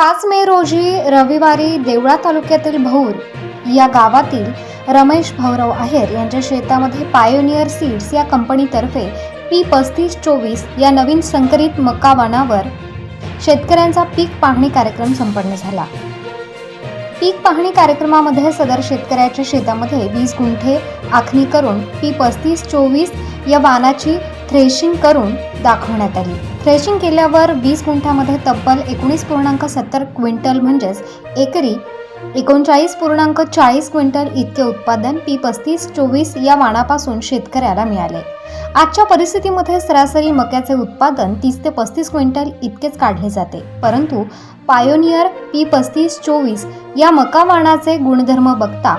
पाच मे रोजी रविवारी देवळा तालुक्यातील भौर या गावातील रमेश भाऊराव आहेर यांच्या शेतामध्ये पायोनियर सीड्स या कंपनीतर्फे पी पस्तीस चोवीस या नवीन संकरित मका वाणावर शेतकऱ्यांचा पीक पाहणी कार्यक्रम संपन्न झाला. पीक पाहणी कार्यक्रमामध्ये सदर शेतकऱ्याच्या शेतामध्ये वीस गुंठे आखणी करून पी पस्तीस चोवीस या वाणाची थ्रेशिंग करून दाखवण्यात आली. थ्रेशिंग केल्यावर वीस गुंठ्यामध्ये तब्बल एकोणीस पूर्णांक सत्तर क्विंटल म्हणजेच एकरी एकोणचाळीस पूर्णांक चाळीस क्विंटल इतके उत्पादन पी पस्तीस चोवीस या वाणापासून शेतकऱ्याला मिळाले. आजच्या परिस्थितीमध्ये सरासरी मक्याचे उत्पादन तीस ते पस्तीस क्विंटल इतकेच काढले जाते. परंतु पायोनियर पी पस्तीस चोवीस या मका वाणाचे गुणधर्म बघता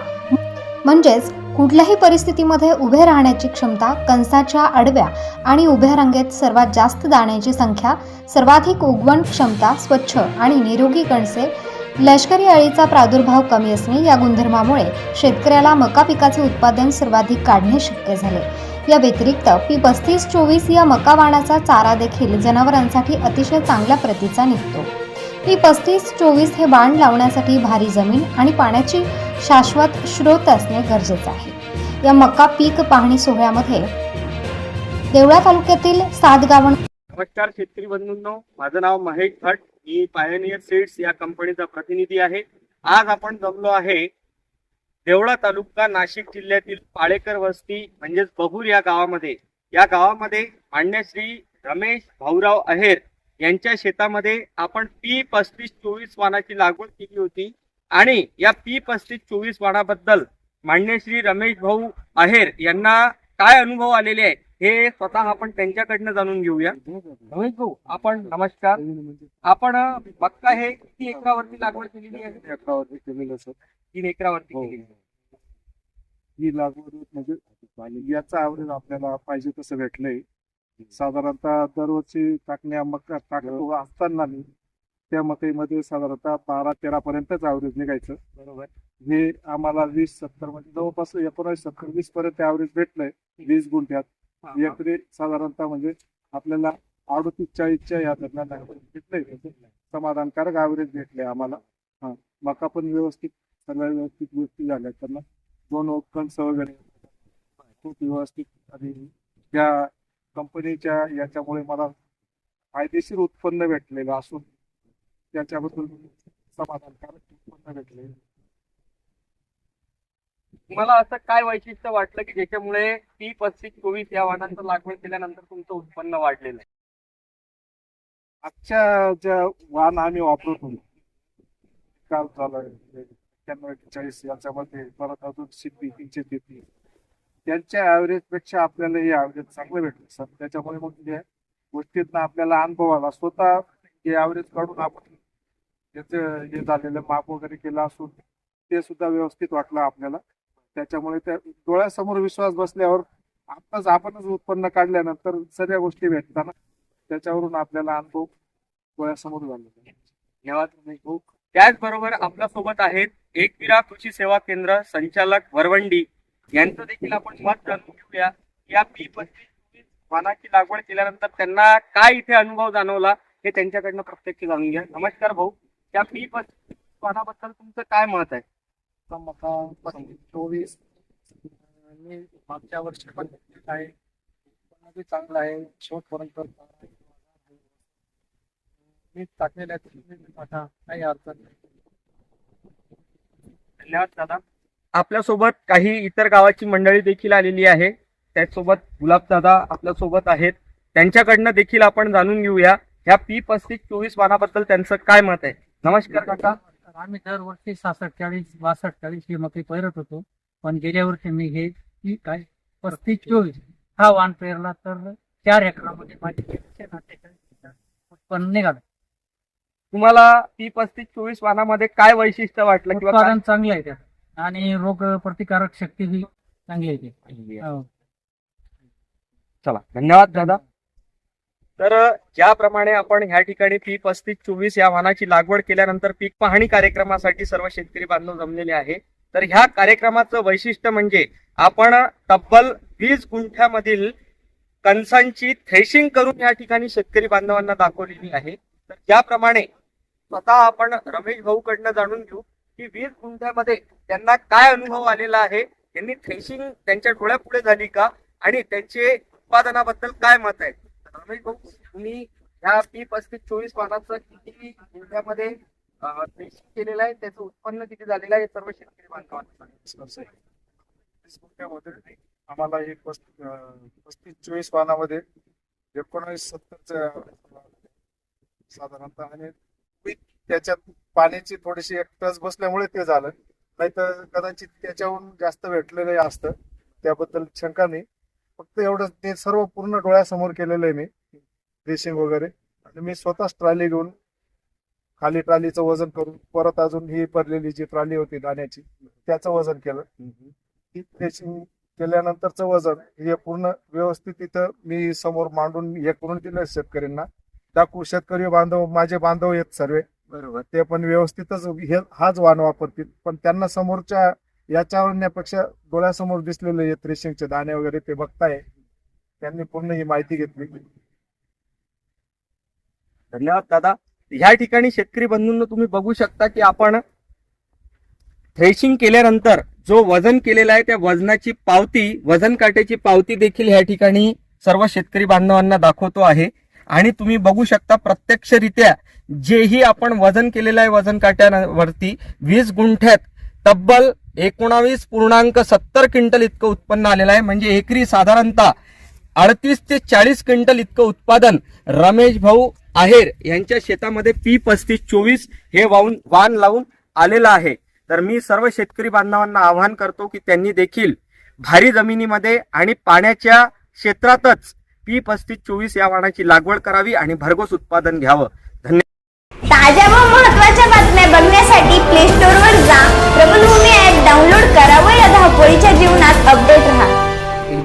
म्हणजेच कुठल्याही परिस्थितीमध्ये उभे राहण्याची क्षमता कंसाच्या आडव्या आणि उभ्या रांगेत सर्वात जास्त दाण्याची संख्या सर्वाधिक उगवण क्षमता स्वच्छ आणि निरोगी कणसे लष्करी अळीचा प्रादुर्भाव कमी असणे या गुणधर्मामुळे शेतकऱ्याला मका पिकाचे उत्पादन सर्वाधिक काढणे शक्य झाले. या व्यतिरिक्त पी पस्तीस चोवीस या मका वाणाचा चारा देखील जनावरांसाठी अतिशय चांगल्या प्रतीचा निघतो. पी पस्तीस चोवीस हे बाण लावण्यासाठी भारी जमीन आणि पाण्याची शाश्वत स्रोत असणे गरजेचं आहे. या मका पीक पाहणी सोहळ्यामध्ये देवळा तालुक्यातील सात गावण नमस्कार शेतकरी बंधूंनो माझं नाव महेश भट मी पायोनियर सीड्स या कंपनीचा प्रतिनिधी आहे. आज आपण जमलो आहे देवळा तालुका नाशिक जिल्ह्यातील पाळेकर वस्ती म्हणजेच बहूर या गावामध्ये. या गावामध्ये मान्य रमेश भाऊराव अहेर यांच्या शेतामध्ये आपण पी पस्तीस चोवीस वाणाची लागवड केली होती. आणि या पी पस्तीस चोवीस वाणाबद्दल मान्य श्री रमेश भाऊ अहेर यांना काय अनुभव आलेले आहे हे स्वतः आपण त्यांच्याकडनं जाणून घेऊया. रमेश भाऊ आपण नमस्कार. आपण मक्का हे किती एकरावरती लागवड केलेली आहे? एकरावरती केलेलं सर. तीन एकरावरती हो. केलेली. ही लागवड म्हणजे याचा ॲव्हरेज आपल्याला पाहिजे तसं भेटलंय. साधारणतः दरवर्षी टाकण्या मका टाकतो असताना मी त्या मकईमध्ये साधारणतः बारा तेरा पर्यंतच ॲव्हरेज निघायचं. बरोबर. हे आम्हाला वीस सत्तर म्हणजे जवळपास एकोणावीस सत्तर वीस पर्यंत ॲव्हरेज भेटलंय वीस गुंठ्यात. एकरी साधारणतः म्हणजे आपल्याला अडतीस चाळीसच्या या दरम्यान भेटलंय. समाधानकारक ॲव्हरेज भेटले आम्हाला. हा मका पण व्यवस्थित सगळ्या व्यवस्थित गोष्टी झाल्या. त्यांना दोन कणस वगैरे खूप व्यवस्थित. आणि या कंपनीच्या याच्यामुळे मला फायदेशीर उत्पन्न भेटलेलं असून त्याच्याबद्दल समाधानकारक उत्पन्न भेटले. तुम्हाला असं काय वैशिष्ट्य वाटलं की ज्याच्यामुळे ती पस्तीस चोवीस या वाहनांचं लागवड केल्यानंतर तुमचं उत्पन्न वाढलेलं आहे? आजच्या ज्या वाहन आम्ही वापरतो काल झालं एक्क्याण्णव चाळीस याच्यामध्ये परत अजून सिद्धी तीनशे तेहतीस. त्यांच्या ॲव्हरेजपेक्षा आपल्याला हे ऍव्हरेज चांगलं भेटलं. सर त्याच्यामुळे मग या गोष्टीतनं आपल्याला अनुभव आला स्वतः हे ऍव्हरेज काढून आपण त्याचं हे झालेलं माप वगैरे केलं असून ते सुद्धा व्यवस्थित वाटलं आपल्याला. त्याच्यामुळे त्या डोळ्यासमोर विश्वास बसल्यावर आपणच आपणच उत्पन्न काढल्यानंतर सगळ्या गोष्टी भेटताना त्याच्यावरून आपल्याला अनुभव डोळ्यासमोर झालेला धन्यवाद त्याचबरोबर आपल्यासोबत आहेत एकविरा कृषी सेवा केंद्र संचालक वरवंडी. यांचं देखील आपण मत जाणून घेऊया. या पी पस्तीस लागवड केल्यानंतर त्यांना काय इथे अनुभव जाणवला हे त्यांच्याकडनं प्रत्यक्ष जाणून घ्या. नमस्कार भाऊ. या पी पस्तीस वाहनाबद्दल तुमचं काय मत आहे? चोवीस मी मागच्या वर्षी पण घेतलेलं आहे. उत्पन्न चांगलं आहे. शेवटपर्यंत मी काही अडचण नाही. धन्यवाद दादा. आपल्यासोबत काही इतर गावाची मंडळी देखील आलेली आहे. त्याचसोबत गुलाब दादा आपल्यासोबत आहेत. त्यांच्याकडनं देखील आपण जाणून घेऊया. ह्या पी पस्तीस चोवीस वाहनाबद्दल त्यांचं काय मत आहे? नमस्कार काका. आम्ही दरवर्षी सासष्ट चाळीस बासष्ट चाळीस ही मके पेरत होतो. पण गेल्या वर्षी मी हे काय पस्तीस चोवीस हा वाण पेरला तर चार एकरामध्ये माझे उत्पन्न निघालं. तुम्हाला पी पस्तीस चोवीस वाहनामध्ये काय वैशिष्ट्य वाटलं उत्पादन चांगलं आहे त्यात. आणि रोग प्रतिकारक शक्ती ही चांगली आहे ते हो. चला धन्यवाद दादा. तर ज्याप्रमाणे आपण ह्या ठिकाणी पी पस्तीस चोवीस या वाहनाची लागवड केल्यानंतर पीक पाहणी कार्यक्रमासाठी सर्व शेतकरी बांधव जमलेले आहे. तर ह्या कार्यक्रमाचं वैशिष्ट्य म्हणजे आपण तब्बल वीस गुंठ्यामधील कणसांची थ्रेशिंग करून या ठिकाणी शेतकरी बांधवांना दाखवलेली आहे. तर ज्याप्रमाणे स्वतः आपण रमेश भाऊ कडनं जाणून घेऊ की वीस गुंठ्यामध्ये त्यांना काय अनुभव आलेला आहे? त्यांनी थ्रेशिंग त्यांच्या डोळ्यापुढे झाली का? आणि त्यांचे उत्पादनाबद्दल काय मत आहे? तुम्ही ह्या पी पस्तीस चोवीस पानाचं किती थ्रेशिंग केलेलं आहे त्याचं उत्पन्न किती झालेलं आहे हे सर्व शेतकरी. तीस गुंठ्यामध्ये आम्हाला अं, पस्तीस चोवीस पानामध्ये एकोणावीस सत्तरच्या साधारणतः आणि त्याच्यात पाण्याची थोडीशी एक टच बसल्यामुळे ते झालं. नाही तर कदाचित त्याच्याहून जास्त भेटलेलं असतं. त्याबद्दल शंका नाही. फक्त एवढं ते सर्व पूर्ण डोळ्यासमोर केलेलं आहे मी ड्रेसिंग वगैरे. आणि मी स्वतःच ट्रॉली घेऊन खाली ट्रॉलीचं वजन करून परत अजून ही भरलेली जी ट्रॉली होती दाण्याची त्याचं वजन केलं. ती ड्रेसिंग केल्यानंतरचं वजन हे पूर्ण व्यवस्थित तिथं मी समोर मांडून हे करून दिलं शेतकऱ्यांना. दाखवू शेतकरी बांधव माझे बांधव आहेत सर्व. बरोबर. ते पण व्यवस्थितच हे हाच वाण वापरतील. पण त्यांना समोरच्या याच्यावरण्यापेक्षा डोळ्यासमोर दिसलेले हे थ्रेशिंगचे दाणे वगैरे ते बघताय. त्यांनी पूर्ण ही माहिती घेतली. धन्यवाद दादा. ह्या ठिकाणी शेतकरी बंधूंना तुम्ही बघू शकता की आपण थ्रेशिंग केल्यानंतर जो वजन केलेला आहे त्या वजनाची पावती वजन काट्याची पावती देखील ह्या ठिकाणी सर्व शेतकरी बांधवांना दाखवतो आहे. आणि तुम्ही बघू शकता प्रत्यक्षरित्या जेही आपण वजन केलेलं आहे वजन काट्यावरती वीस गुंठ्यात तब्बल एकोणावीस पूर्णांक सत्तर क्विंटल इतकं उत्पन्न आलेलं आहे. म्हणजे एकरी साधारणतः अडतीस ते चाळीस क्विंटल इतकं उत्पादन रमेश भाऊ आहेर यांच्या शेतामध्ये पी पस्तीस चोवीस हे वाहून वाण लावून आलेलं आहे. तर मी सर्व शेतकरी बांधवांना आवाहन करतो की त्यांनी देखील भारी जमिनीमध्ये आणि पाण्याच्या क्षेत्रातच पी पस्तीस चोवीस या वाणाची लागवड करावी आणि भरघोस उत्पादन घ्यावं. धन्यवाद gente é de